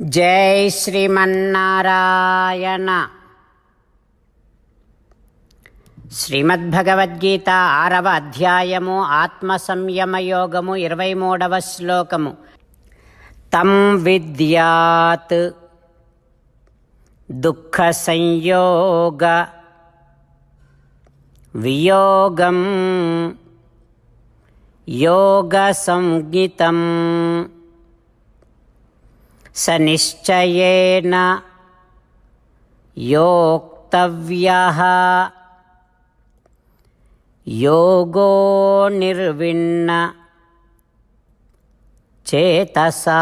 జై శ్రీమన్నారాయణ. శ్రీమద్భగవద్గీత ఆరవ అధ్యాయము ఆత్మ సంయమ యోగము ఇరవై మూడవ శ్లోకము. తం విద్యాత్ దుఃఖ సంయోగ వియోగం యోగ సంగీతం स निश्चयेन योक्तव्यः योगो निर्विण्ण చేతసా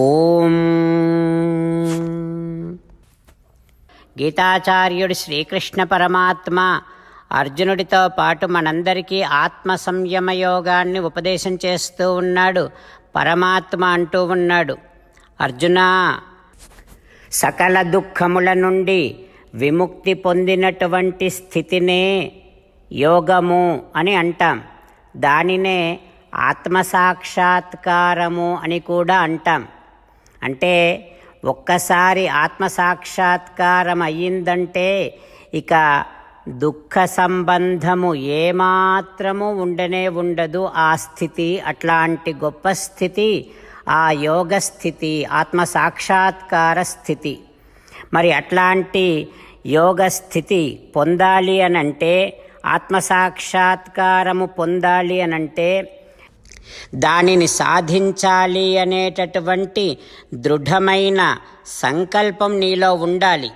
ఓం గీతాచార్యుడు శ్రీకృష్ణ పరమాత్మ అర్జునుడితో పాటు మనందరికీ ఆత్మ సంయమ యోగాన్ని ఉపదేశం చేస్తూ ఉన్నాడు. పరమాత్మ అంటూ ఉన్నాడు. అర్జున సకల దుఃఖముల నుండి విముక్తి పొందినటువంటి స్థితినే యోగము అని అంటాం. దానినే ఆత్మసాక్షాత్కారము అని కూడా అంటాం. అంటే ఒక్కసారి ఆత్మసాక్షాత్కారం అయ్యిందంటే ఇక దుఃఖ సంబంధము ఏమాత్రము ఉండనే ఉండదు. ఆ స్థితి అట్లాంటి గొప్ప స్థితి ఆ యోగ స్థితి ఆత్మ సాక్షాత్కార స్థితి. మరి అట్లాంటి యోగ స్థితి పొందాలి అనంటే ఆత్మ సాక్షాత్కారము పొందాలి అనంటే దానిని సాధించాలి అనేటటువంటి దృఢమైన సంకల్పం నీలో ఉండాలి.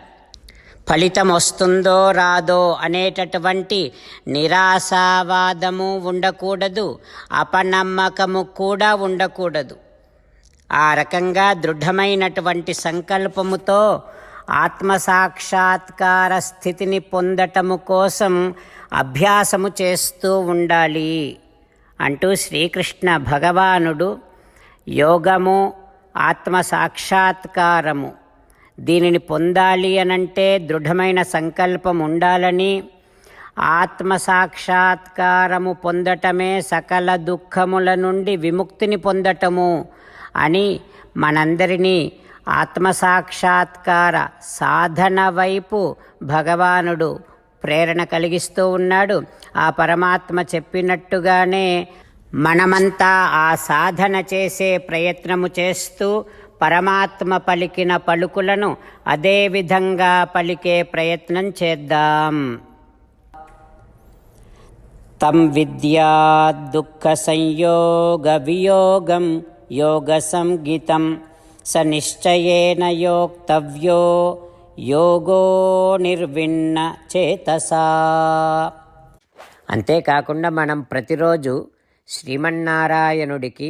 ఫలితం వస్తుందో రాదో అనేటటువంటి నిరాశావాదము ఉండకూడదు అపనమ్మకము కూడా ఉండకూడదు. ఆ రకంగా దృఢమైనటువంటి సంకల్పముతో ఆత్మసాక్షాత్కార స్థితిని పొందటము కోసం అభ్యాసము చేస్తూ ఉండాలి అంటూ శ్రీకృష్ణ భగవానుడు యోగము ఆత్మసాక్షాత్కారము దీనిని పొందాలి అనంటే దృఢమైన సంకల్పం ఉండాలని ఆత్మసాక్షాత్కారము పొందటమే సకల దుఃఖముల నుండి విముక్తిని పొందటము అని మనందరినీ ఆత్మసాక్షాత్కార సాధన వైపు భగవానుడు ప్రేరణ కలిగిస్తూ ఉన్నాడు. ఆ పరమాత్మ చెప్పినట్టుగానే మనమంతా ఆ సాధన చేసే ప్రయత్నము చేస్తూ పరమాత్మ పలికిన పలుకులను అదే విధంగా పలికే ప్రయత్నం చేద్దాం. తం విద్యా దుఃఖ సంయోగ వియోగం యోగ సంగీతం స నిశ్చయేన యోక్తవ్యో యోగో నిర్విన్న చేతసా. అంతేకాకుండా మనం ప్రతిరోజు శ్రీమన్నారాయణుడికి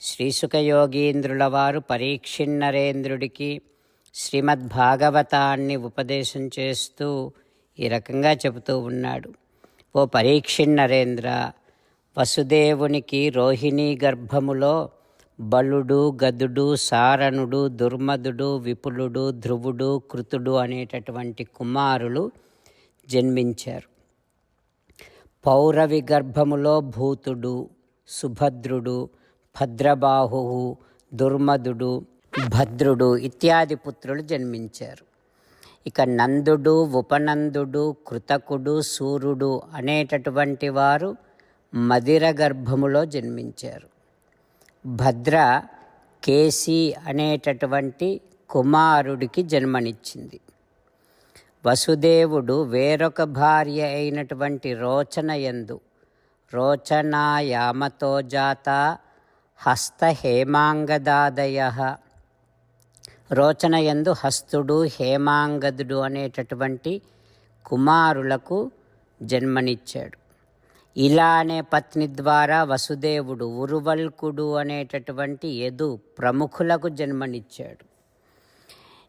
శ్రీసుఖయోగీంద్రుల వారు పరీక్షిన్నరేంద్రుడికి శ్రీమద్భాగవతాన్ని ఉపదేశం చేస్తూ ఈ రకంగా చెబుతూ ఉన్నాడు. ఓ పరీక్షిన్నరేంద్ర వసుదేవునికి రోహిణీ గర్భములో బలుడు గదుడు సారణుడు దుర్మదుడు విపులుడు ధ్రువుడు కృతుడు అనేటటువంటి కుమారులు జన్మించారు. పౌరవి గర్భములో భూతుడు సుభద్రుడు భద్రబాహు దుర్మదుడు భద్రుడు ఇత్యాది పుత్రులు జన్మించారు. ఇక నందుడు ఉపనందుడు కృతకుడు సూర్యుడు అనేటటువంటి వారు మదిర గర్భములో జన్మించారు. భద్ర కేసి అనేటటువంటి కుమారుడికి జన్మనిచ్చింది. వసుదేవుడు వేరొక భార్య అయినటువంటి రోచన యందు రోచనాయామతో జాత హస్తహేమాంగదాదయ. రోచనయందు హస్తుడు హేమాంగదుడు అనేటటువంటి కుమారులకు జన్మనిచ్చాడు. ఇలా అనే పత్ని ద్వారా వసుదేవుడు ఉరువల్కుడు అనేటటువంటి యదు ప్రముఖులకు జన్మనిచ్చాడు.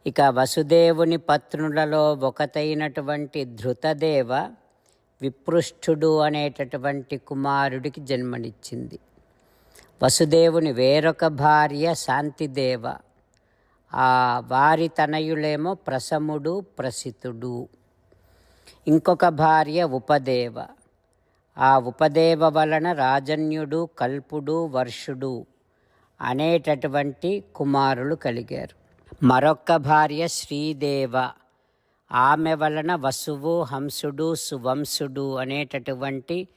ఇక వసుదేవుని పత్నులలో ఒకతైనటువంటి ధృతదేవ విపృష్ఠుడు అనేటటువంటి కుమారుడికి జన్మనిచ్చింది. వసుదేవుని వేరొక భార్య శాంతిదేవ. ఆ వారి తనయులేమో ప్రసముడు ప్రసితుడు. ఇంకొక భార్య ఉపదేవ. ఆ ఉపదేవ వలన రాజన్యుడు కల్పుడు వర్షుడు అనేటటువంటి కుమారులు కలిగారు. మరొక్క భార్య శ్రీదేవ. ఆమె వలన వసువు హంసుడు సువంశుడు అనేటటువంటి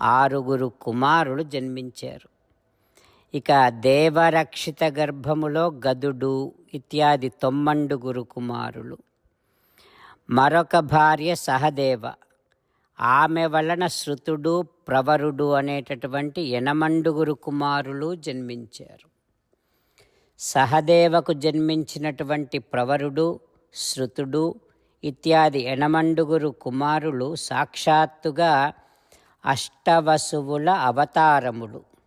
ఆరుగురు కుమారులు జన్మించారు. ఇక దేవరక్షిత గర్భములో గదుడు ఇత్యాది తొమ్మండుగురు కుమారులు. మరొక భార్య సహదేవ. ఆమె వలన శృతుడు ప్రవరుడు అనేటటువంటి ఎనమండుగురు కుమారులు జన్మించారు. సహదేవకు జన్మించినటువంటి ప్రవరుడు శృతుడు ఇత్యాది ఎనమండుగురు కుమారులు సాక్షాత్తుగా అష్టవసువుల అవతారములు.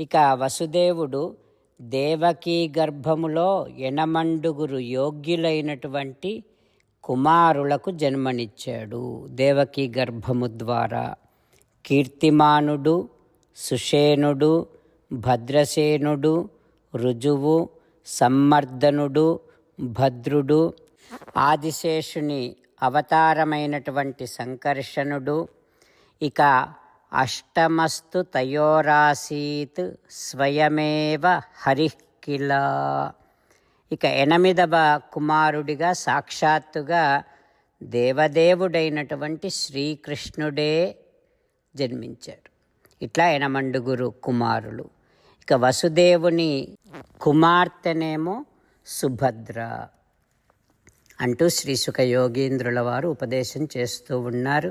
ఇక వసుదేవుడు దేవకీ గర్భములో ఎనమండుగురు యోగ్యులైనటువంటి కుమారులకు జన్మనిచ్చాడు దేవకీ గర్భము ద్వారా. కీర్తిమానుడు సుషేనుడు భద్రసేనుడు రుజువు సమ్మర్దనుడు భద్రుడు ఆదిశేషుని అవతారమైనటువంటి సంకర్షణుడు. ఇక అష్టమస్తు తయోరాసీత్ స్వయమేవ హరికిల ఇక ఎనిమిదవ కుమారుడిగా సాక్షాత్తుగా దేవదేవుడైనటువంటి శ్రీకృష్ణుడే జన్మించాడు. ఇట్లా ఎనమండుగురు కుమారులు. ఇక వసుదేవుని కుమార్తెనేమో సుభద్ర అంటూ శ్రీసుఖ యోగీంద్రుల వారు ఉపదేశం చేస్తూ ఉన్నారు.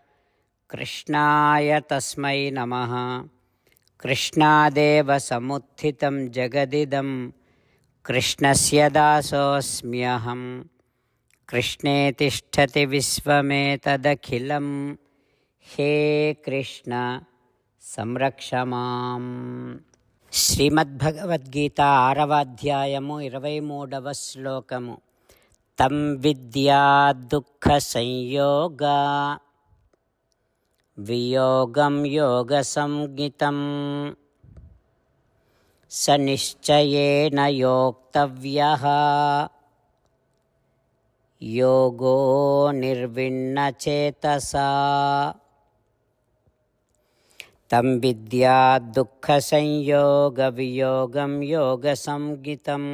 కృష్ణాయ తస్మై నమ. కృష్ణాదేవ సముత్థితం జగదిదం కృష్ణస్య దాసోऽస్మ్యహం కృష్ణే తిష్టతి విశ్వమేతదఖిలం హే కృష్ణ సంరక్ష మాం. శ్రీమద్భగవద్గీత ఆరవ అధ్యాయము ఇరవై మూడవ శ్లోకము. తం విద్యా దుఃఖ సంయోగా. వియోగం యోగసంజ్ఞితం స నిశ్చయేన యోక్తవ్యः. యోగో నిర్విణ్ణచేతసా తం విద్యా దుఃఖసంయోగవియోగం యోగసంజ్ఞితం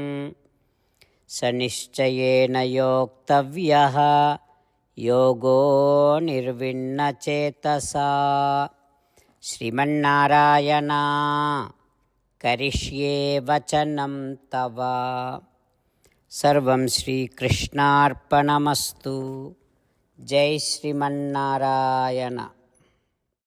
స నిశ్చయేన యోక్తవ్యः యోగో నిర్విణ్ణచేతసా శ్రీమన్నారాయణ కరిష్యే వచనం తవ. సర్వం శ్రీకృష్ణార్పణమస్తు. జై శ్రీమన్నారాయణ.